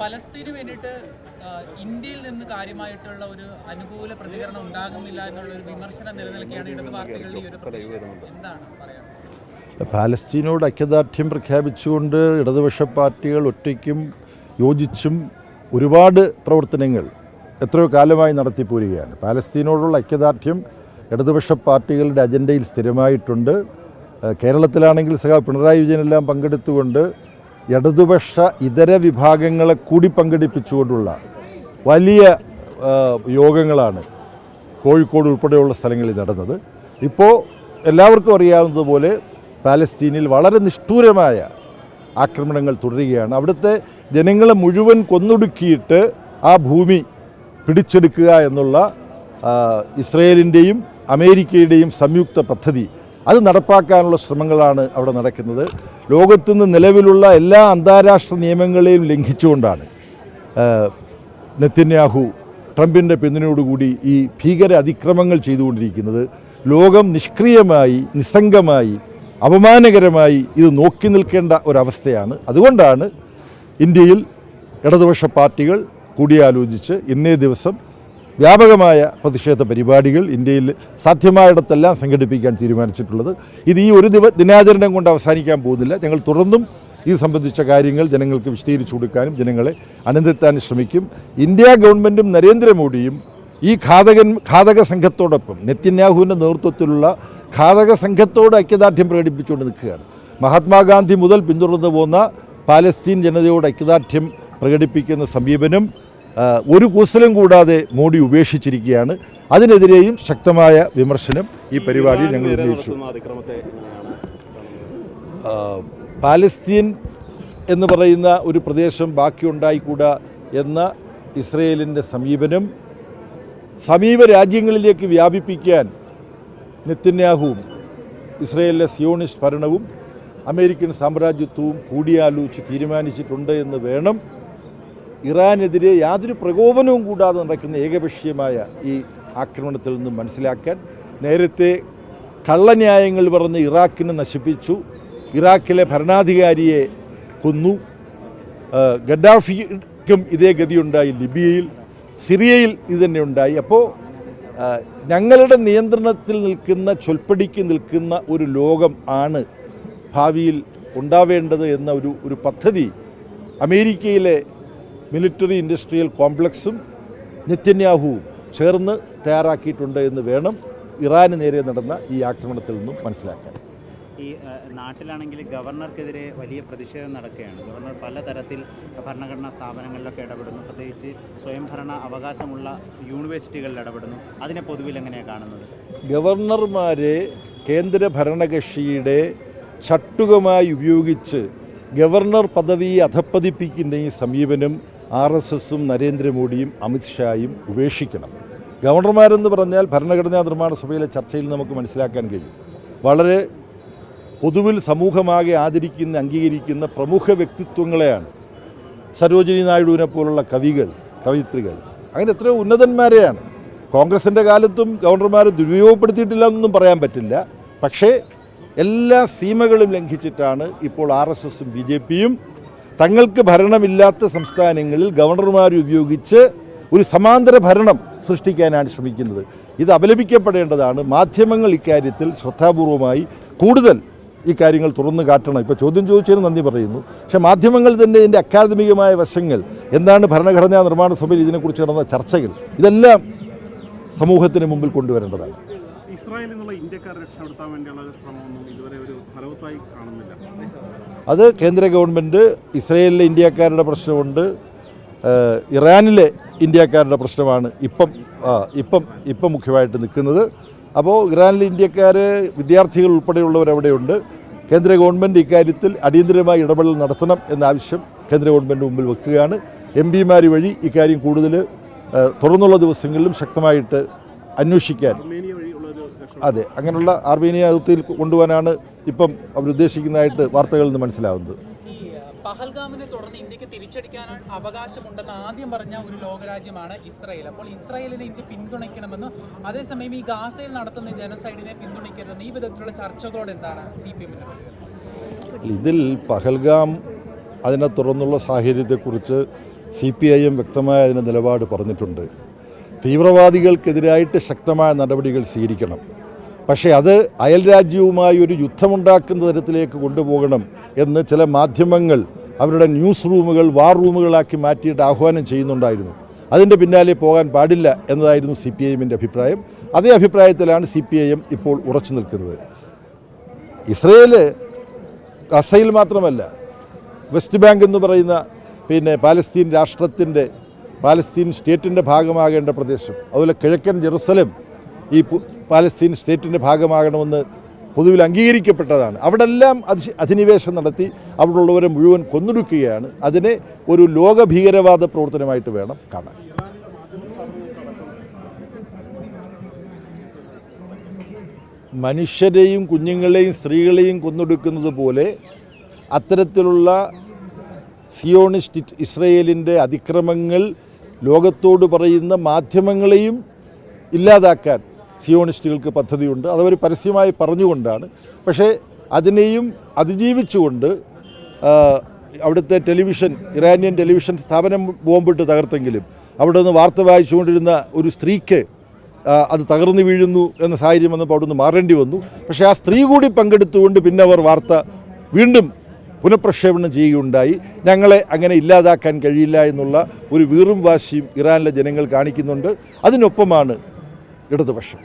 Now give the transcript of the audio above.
പലസ്തീന് വേണ്ടിയിട്ട് ഇന്ത്യയിൽ നിന്ന് കാര്യമായിട്ടുള്ള ഒരു അനുകൂല പ്രതികരണം ഉണ്ടാകുന്നില്ല എന്നുള്ള ഒരു വിമർശനം നിലനിൽക്കുകയാണ് ഇടത് പാർട്ടികളുടെ ഈ ഒരു എന്താണ് പറയാൻ? പാലസ്തീനോട് ഐക്യദാർഢ്യം പ്രഖ്യാപിച്ചുകൊണ്ട് ഇടതുപക്ഷ പാർട്ടികൾ ഒറ്റയ്ക്കും യോജിച്ചും ഒരുപാട് പ്രവർത്തനങ്ങൾ എത്രയോ കാലമായി നടത്തിപ്പോരുകയാണ്. പാലസ്തീനോടുള്ള ഐക്യദാർഢ്യം ഇടതുപക്ഷ പാർട്ടികളുടെ അജണ്ടയിൽ സ്ഥിരമായിട്ടുണ്ട്. കേരളത്തിലാണെങ്കിൽ സഹ പിണറായി വിജയനെല്ലാം പങ്കെടുത്തുകൊണ്ട് ഇടതുപക്ഷ ഇതര വിഭാഗങ്ങളെ കൂടി പങ്കെടുപ്പിച്ചുകൊണ്ടുള്ള വലിയ യോഗങ്ങളാണ് കോഴിക്കോട് ഉൾപ്പെടെയുള്ള സ്ഥലങ്ങളിൽ നടന്നത്. ഇപ്പോൾ എല്ലാവർക്കും അറിയാവുന്നതുപോലെ പാലസ്തീനിൽ വളരെ നിഷ്ഠൂരമായ ആക്രമണങ്ങൾ തുടരുകയാണ്. അവിടുത്തെ ജനങ്ങളെ മുഴുവൻ കൊന്നൊടുക്കിയിട്ട് ആ ഭൂമി പിടിച്ചെടുക്കുക എന്നുള്ള ഇസ്രയേലിന്റെയും അമേരിക്കയുടെയും സംയുക്ത പദ്ധതി അത് നടപ്പാക്കാനുള്ള ശ്രമങ്ങളാണ് അവിടെ നടക്കുന്നത്. ലോകത്തുനിന്ന് നിലവിലുള്ള എല്ലാ അന്താരാഷ്ട്ര നിയമങ്ങളെയും ലംഘിച്ചുകൊണ്ടാണ് നെത്തന്യാഹു ട്രംപിന്റെ പിന്തുണയോടുകൂടി ഈ ഭീകര അതിക്രമങ്ങൾ ചെയ്തുകൊണ്ടിരിക്കുന്നത്. ലോകം നിഷ്ക്രിയമായി നിസ്സംഗമായി അപമാനകരമായി ഇത് നോക്കി നിൽക്കേണ്ട ഒരവസ്ഥയാണ്. അതുകൊണ്ടാണ് ഇന്ത്യയിൽ ഇടതുപക്ഷ പാർട്ടികൾ കൂടിയാലോചിച്ച് ഇന്നേ ദിവസം വ്യാപകമായ പ്രതിഷേധ പരിപാടികൾ ഇന്ത്യയിൽ സാധ്യമായിടത്തെല്ലാം സംഘടിപ്പിക്കാൻ തീരുമാനിച്ചിട്ടുള്ളത്. ഇത് ഈ ഒരു ദിവ ദിനാചരണം കൊണ്ട് അവസാനിക്കാൻ പോകുന്നില്ല. ഞങ്ങൾ തുടർന്നും ഇത് സംബന്ധിച്ച കാര്യങ്ങൾ ജനങ്ങൾക്ക് വിശദീകരിച്ചു കൊടുക്കാനും ജനങ്ങളെ അനന്തെത്താൻ ശ്രമിക്കും. ഇന്ത്യ ഗവൺമെന്റും നരേന്ദ്രമോദിയും ഈ ഘാതകൻ ഘാതക സംഘത്തോടൊപ്പം നെത്യന്യാഹുവിന്റെ നേതൃത്വത്തിലുള്ള ഘാതക സംഘത്തോട് ഐക്യദാർഢ്യം പ്രകടിപ്പിച്ചുകൊണ്ട് നിൽക്കുകയാണ്. മഹാത്മാഗാന്ധി മുതൽ പിന്തുടർന്നു പോകുന്ന പാലസ്തീൻ ജനതയോട് ഐക്യദാർഢ്യം പ്രകടിപ്പിക്കുന്ന സമീപനം ഒരു കൂസലും കൂടാതെ മോഡി ഉപേക്ഷിച്ചിരിക്കുകയാണ്. അതിനെതിരെയും ശക്തമായ വിമർശനം ഈ പരിപാടിയിൽ ഞങ്ങൾ ഉന്നയിച്ചു. പാലസ്തീൻ എന്ന് പറയുന്ന ഒരു പ്രദേശം ബാക്കിയുണ്ടായിക്കൂടാ എന്ന ഇസ്രയേലിന്റെ സമീപനം സമീപ രാജ്യങ്ങളിലേക്ക് വ്യാപിപ്പിക്കാൻ നെത്തന്യാഹുവും ഇസ്രയേലിലെ സിയോണിസ്റ്റ് ഭരണവും അമേരിക്കൻ സാമ്രാജ്യത്വവും കൂടിയാലോചിച്ച് തീരുമാനിച്ചിട്ടുണ്ട് എന്ന് വേണം ഇറാനെതിരെ യാതൊരു പ്രകോപനവും കൂടാതെ നടക്കുന്ന ഏകപക്ഷീയമായ ഈ ആക്രമണത്തിൽ നിന്നും മനസ്സിലാക്കാൻ നേരത്തെ കള്ളന്യായങ്ങൾ പറഞ്ഞ് ഇറാഖിനെ നശിപ്പിച്ചു. ഇറാഖിലെ ഭരണാധികാരിയെ കൊന്നു. ഗഡാഫിക്കും ഇതേ ഗതിയുണ്ടായി. ലിബിയയിൽ സിറിയയിൽ ഇത് തന്നെ ഉണ്ടായി അപ്പോൾ ഞങ്ങളുടെ നിയന്ത്രണത്തിൽ നിൽക്കുന്ന ചൊൽപ്പടിക്ക് നിൽക്കുന്ന ഒരു ലോകം ആണ് ഭാവിയിൽ ഉണ്ടാവേണ്ടത് എന്ന ഒരു ഒരു പദ്ധതി അമേരിക്കയിലെ മിലിറ്ററി ഇൻഡസ്ട്രിയൽ കോംപ്ലക്സും നിത്യന്യാഹുവും ചേർന്ന് തയ്യാറാക്കിയിട്ടുണ്ട് എന്ന് വേണം ഇറാന് നേരെ നടന്ന ഈ ആക്രമണത്തിൽ നിന്നും മനസ്സിലാക്കാൻ. ഈ നാട്ടിലാണെങ്കിൽ ഗവർണർക്കെതിരെ വലിയ പ്രതിഷേധം നടക്കുകയാണ്. ഗവർണർ പലതരത്തിൽ ഭരണഘടനാ സ്ഥാപനങ്ങളിലൊക്കെ ഇടപെടുന്നു. പ്രത്യേകിച്ച് സ്വയംഭരണ അവകാശമുള്ള യൂണിവേഴ്സിറ്റികളിൽ ഇടപെടുന്നു. അതിനെ പൊതുവിൽ എങ്ങനെയാണ് കാണുന്നത്? ഗവർണർമാരെ കേന്ദ്ര ഭരണകക്ഷിയുടെ ചട്ടുകമായി ഉപയോഗിച്ച് ഗവർണർ പദവിയെ അധപ്പതിപ്പിക്കുന്ന ഈ സമീപനം ആർ എസ് എസും നരേന്ദ്രമോദിയും അമിത്ഷായും ഉപേക്ഷിക്കണം. ഗവർണർമാരെന്ന് പറഞ്ഞാൽ ഭരണഘടനാ നിർമ്മാണ സഭയിലെ ചർച്ചയിൽ നമുക്ക് മനസ്സിലാക്കാൻ കഴിയും. വളരെ പൊതുവിൽ സമൂഹമാകെ ആദരിക്കുന്ന അംഗീകരിക്കുന്ന പ്രമുഖ വ്യക്തിത്വങ്ങളെയാണ് സരോജിനി നായിഡുവിനെ പോലുള്ള കവികൾ കവിത്രികൾ. അങ്ങനെ എത്രയോ ഉന്നതന്മാരെയാണ്. കോൺഗ്രസിന്റെ കാലത്തും ഗവർണർമാർ ദുരുപയോഗപ്പെടുത്തിയിട്ടില്ല എന്നൊന്നും പറയാൻ പറ്റില്ല. പക്ഷേ എല്ലാ സീമകളും ലംഘിച്ചിട്ടാണ് ഇപ്പോൾ ആർ എസ് എസും ബി ജെ പിയും തങ്ങൾക്ക് ഭരണമില്ലാത്ത സംസ്ഥാനങ്ങളിൽ ഗവർണർമാർ ഉപയോഗിച്ച് ഒരു സമാന്തര ഭരണം സൃഷ്ടിക്കാനാണ് ശ്രമിക്കുന്നത്. ഇത് അപലപിക്കപ്പെടേണ്ടതാണ്. മാധ്യമങ്ങൾ ഇക്കാര്യത്തിൽ ശ്രദ്ധാപൂർവമായി കൂടുതൽ ഈ കാര്യങ്ങൾ തുറന്നു കാട്ടണം. ഇപ്പോൾ ചോദ്യം ചോദിച്ചതിന് നന്ദി പറയുന്നു. പക്ഷേ മാധ്യമങ്ങൾ തന്നെ ഇതിന്റെ അക്കാദമികമായ വശങ്ങൾ എന്താണ് ഭരണഘടനാ നിർമ്മാണ സഭയിൽ ഇതിനെക്കുറിച്ച് നടന്ന ചർച്ചകൾ ഇതെല്ലാം സമൂഹത്തിന് മുമ്പിൽ കൊണ്ടുവരേണ്ടതാണ്. ഇസ്രായേലിൽ നിന്നുള്ള ഇന്ത്യക്കാരെ രക്ഷപ്പെടുത്താൻ വേണ്ടിയുള്ള ശ്രമമൊന്നും ഇതുവരെ ഒരു ഫലവത്തായി കാണുന്നില്ല. അത് കേന്ദ്ര ഗവൺമെന്റ് ഇസ്രയേലിലെ ഇന്ത്യക്കാരുടെ പ്രശ്നമുണ്ട് ഇറാനിലെ ഇന്ത്യക്കാരുടെ പ്രശ്നമാണ് ഇപ്പം ഇപ്പം ഇപ്പം മുഖ്യമായിട്ട് നിൽക്കുന്നത്. അപ്പോൾ ഇറാനിലെ ഇന്ത്യക്കാർ വിദ്യാർത്ഥികൾ ഉൾപ്പെടെയുള്ളവർ അവിടെയുണ്ട്. കേന്ദ്ര ഗവൺമെന്റ് ഇക്കാര്യത്തിൽ അടിയന്തരമായി ഇടപെടൽ നടത്തണം എന്ന ആവശ്യം കേന്ദ്ര ഗവൺമെന്റ് മുമ്പിൽ വെക്കുകയാണ്. എം പിമാർ വഴി ഇക്കാര്യം കൂടുതൽ തുറന്നുള്ള ദിവസങ്ങളിലും ശക്തമായിട്ട് അന്വേഷിക്കാൻ. അതെ അങ്ങനെയുള്ള ആർമേനിയ അതിർത്തിയിൽ കൊണ്ടുപോകാനാണ് ഇപ്പം അവരുദ്ദേശിക്കുന്നതായിട്ട് വാർത്തകളിൽ നിന്ന് മനസ്സിലാവുന്നത്. പഹൽഗാമിനെ തുടർന്ന് ഇന്ത്യയ്ക്ക് തിരിച്ചടിക്കാൻ അവകാശമുണ്ടെന്ന് ആദ്യം പറഞ്ഞ ഒരു ലോകരാജ്യമാണ് ഇസ്രായേൽ. അപ്പോൾ ഇസ്രായേലിനെ ഇന്ത്യ പിന്തുണയ്ക്കണമെന്ന് അതേസമയം ഈ ഗാസയിൽ നടത്തുന്ന ജനസൈഡിനെ പിന്തുണയ്ക്കരുതെന്ന് ഈ വിധത്തിലുള്ള ചർച്ചകളോട് എന്താണ് സി പി എമ്മിന് ഇതിൽ പഹൽഗാം അതിനെ തുടർന്നുള്ള സാഹചര്യത്തെക്കുറിച്ച് സി പി ഐ എം വ്യക്തമായ അതിന് നിലപാട് പറഞ്ഞിട്ടുണ്ട്. തീവ്രവാദികൾക്കെതിരായിട്ട് ശക്തമായ നടപടികൾ സ്വീകരിക്കണം. പക്ഷേ അത് അയൽ രാജ്യവുമായി ഒരു യുദ്ധമുണ്ടാക്കുന്ന തരത്തിലേക്ക് കൊണ്ടുപോകണം എന്ന് ചില മാധ്യമങ്ങൾ അവരുടെ ന്യൂസ് റൂമുകൾ വാർ റൂമുകളാക്കി മാറ്റിയിട്ട് ആഹ്വാനം ചെയ്യുന്നുണ്ടായിരുന്നു. അതിന്റെ പിന്നാലെ പോകാൻ പാടില്ല എന്നതായിരുന്നു സി പി ഐ അഭിപ്രായം. അതേ അഭിപ്രായത്തിലാണ് സി പി ഐ എം ഇപ്പോൾ ഉറച്ചു നിൽക്കുന്നത്. ഇസ്രയേൽ ഗസയിൽ മാത്രമല്ല വെസ്റ്റ് ബാങ്ക് എന്ന് പറയുന്ന പിന്നെ പാലസ്തീൻ രാഷ്ട്രത്തിന്റെ പാലസ്തീൻ സ്റ്റേറ്റിന്റെ ഭാഗമാകേണ്ട പ്രദേശം അതുപോലെ കിഴക്കൻ ജെറുസലം ഈ പാലസ്തീൻ സ്റ്റേറ്റിന്റെ ഭാഗമാകണമെന്ന് പൊതുവിൽ അംഗീകരിക്കപ്പെട്ടതാണ്. അവിടെല്ലാം അധി അധിനിവേശം നടത്തി അവിടെയുള്ളവരെ മുഴുവൻ കൊന്നൊടുക്കുകയാണ്. അതിനെ ഒരു ലോക ഭീകരവാദ പ്രവർത്തനമായിട്ട് വേണം കാണാൻ. മനുഷ്യരെയും കുഞ്ഞുങ്ങളെയും സ്ത്രീകളെയും കൊന്നൊടുക്കുന്നത് പോലെ അത്തരത്തിലുള്ള സിയോണിസ്റ്റ് ഇസ്രയേലിന്റെ അതിക്രമങ്ങൾ ലോകത്തോട് പറയുന്ന മാധ്യമങ്ങളെയും ഇല്ലാതാക്കാൻ സിയോണിസ്റ്റുകൾക്ക് പദ്ധതിയുണ്ട്. അതവർ പരസ്യമായി പറഞ്ഞുകൊണ്ടാണ്. പക്ഷേ അതിനെയും അതിജീവിച്ചുകൊണ്ട് അവിടുത്തെ ടെലിവിഷൻ ഇറാനിയൻ ടെലിവിഷൻ സ്ഥാപനം ബോംബിട്ട് തകർത്തെങ്കിലും അവിടെ നിന്ന് വാർത്ത വായിച്ചുകൊണ്ടിരുന്ന ഒരു സ്ത്രീക്ക് അത് തകർന്നു വീഴുന്നു എന്ന സാഹചര്യം വന്നപ്പോൾ അവിടെ നിന്ന് മാറേണ്ടി വന്നു. പക്ഷേ ആ സ്ത്രീ കൂടി പങ്കെടുത്തുകൊണ്ട് പിന്നെ അവർ വാർത്ത വീണ്ടും പുനഃപ്രക്ഷേപണം ചെയ്യുകയുണ്ടായി. ഞങ്ങളെ അങ്ങനെ ഇല്ലാതാക്കാൻ കഴിയില്ല എന്നുള്ള ഒരു വീറും വാശിയും ഇറാനിലെ ജനങ്ങൾ കാണിക്കുന്നുണ്ട്. അതിനൊപ്പമാണ് ഇടതുപക്ഷം.